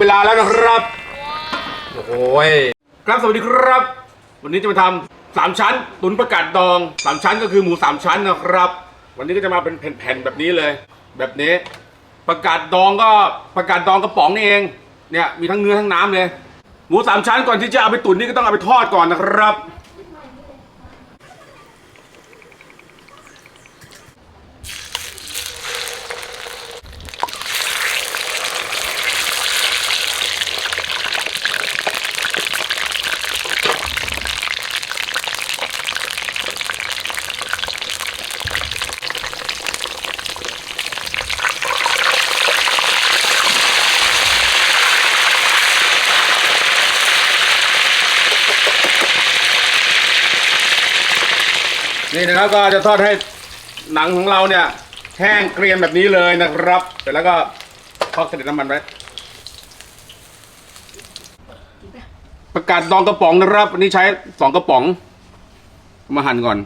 เวลาแล้วนะครับ โอ้โหยครับสวัสดีครับ วันนี้จะมาทำสามชั้น ตุ๋นประกาศดองสามชั้นก็คือหมูสามชั้นนะครับ วันนี้ก็จะมาเป็นแผ่นๆแบบนี้เลย แบบนี้ ประกาศดองก็ประกาศดองกระป๋องนี่เองเนี่ยมีทั้งเนื้อทั้งน้ำเลย หมูสามชั้นก่อนที่จะเอาไปตุ๋นนี่ก็ต้องเอาไปทอดก่อนนะครับ นี่นะครับก็จะทอดให้หนังของเราเนี่ย แห้งเกรียมแบบนี้เลยนะครับ เสร็จแล้วก็ทอดเสด็จน้ำมันไว้ประกาศดองกระป๋องนะครับวันนี้ใช้สองกระป๋อง มาหั่นก่อน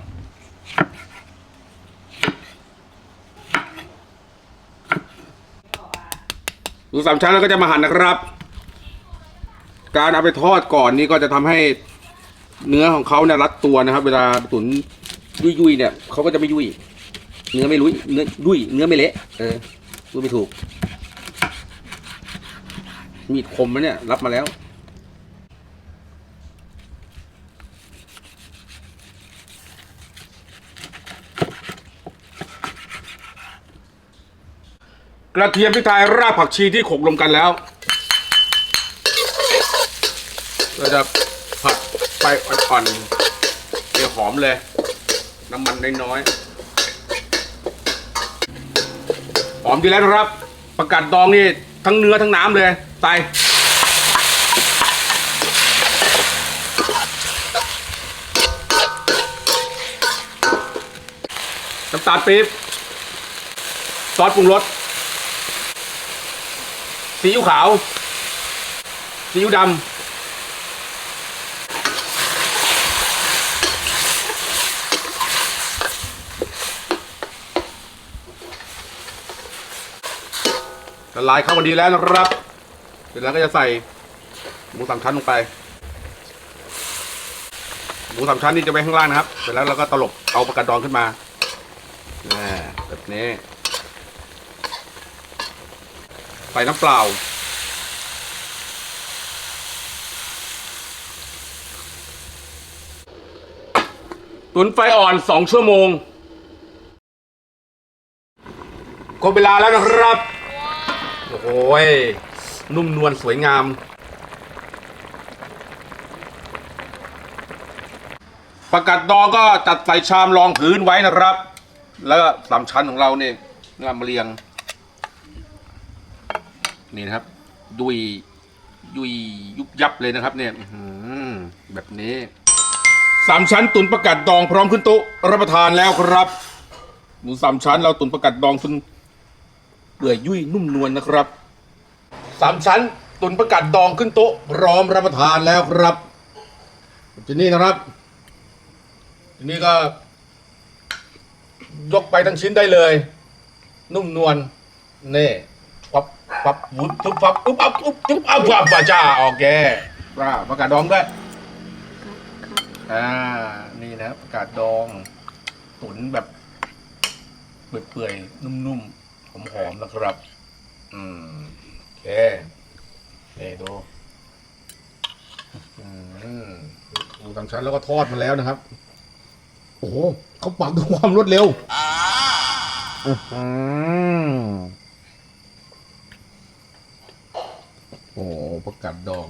ดูสามชั้นแล้วก็จะมาหั่นนะครับ การเอาไปทอดก่อนนี่ก็จะทำให้เนื้อของเขาเนี่ยรัดตัวนะครับ เวลาตุ๋น ยุยยุยเนี่ยเขาก็จะไม่ยุยเนื้อไม่รุยเนื้อยุ่ยเนื้อไม่เละเออพูดไม่ถูก มีดคมนะเนี่ย รับมาแล้ว กระเทียมพริกไทยรากผักชีที่โขลกรวมกันแล้วเราจะผัดไฟอ่อนๆเดี๋ยวหอมเลย น้ำมันน้อยๆหอมดีแล้วนะครับ ประกาศดองนี่ทั้งเนื้อทั้งน้ำเลยใส่น้ำตาลปี๊บซอสปรุงรสซีอิ๊วขาวซีอิ๊วดำ ละลายเข้ากันดีแล้วนะครับ เสร็จแล้วก็จะใส่หมูสามชั้นลงไป หมูสามชั้นนี่จะไว้ข้างล่างนะครับ เสร็จแล้วเราก็ตลบเอาประกาศดองขึ้นมาแน่แบบนี้ ใส่น้ำเปล่า ตุนไฟอ่อนสองชั่วโมงครบเวลาแล้วนะครับ โอ้โหยนุ่มนวลสวยงาม ประกาศดองก็จัดใส่ชามรองพื้นไว้นะครับ แล้วก็สามชั้นของเราเนี่ยนำมาเรียง นี่นะครับ ดุยยุยยุบยับเลยนะครับ เนี่ยแบบนี้สามชั้นตุนประกาศดองพร้อมขึ้นโต๊ะรับประทานแล้วครับหมูสามชั้นเราตุนประกาศดองจน เปื่อยยุ่ยนุ่มนวลนะครับสามชั้นตุนประกาศดองขึ้นโต๊ะพร้อมรับประทานแล้วครับทีนี้นะครับทีนี้ก็ยกไปทั้งชิ้นได้เลย นุ่มนวลนี่ปับปับวุบทุบปับอุ๊บอับอุ๊บทุบอับปับปะจ้าโอเคปลาประกาศดองด้วยอ่านี่นะประกาศดอง ตุนแบบเปื่อยๆนุ่มๆ หอมๆนะครับ อืมโอเคนี่ดูอืมดูสามชั้นแล้วก็ทอดมาแล้วนะครับ โอ้โหเขาปักด้วยความรวดเร็วอื้อหือโอ้โหประกาศดอง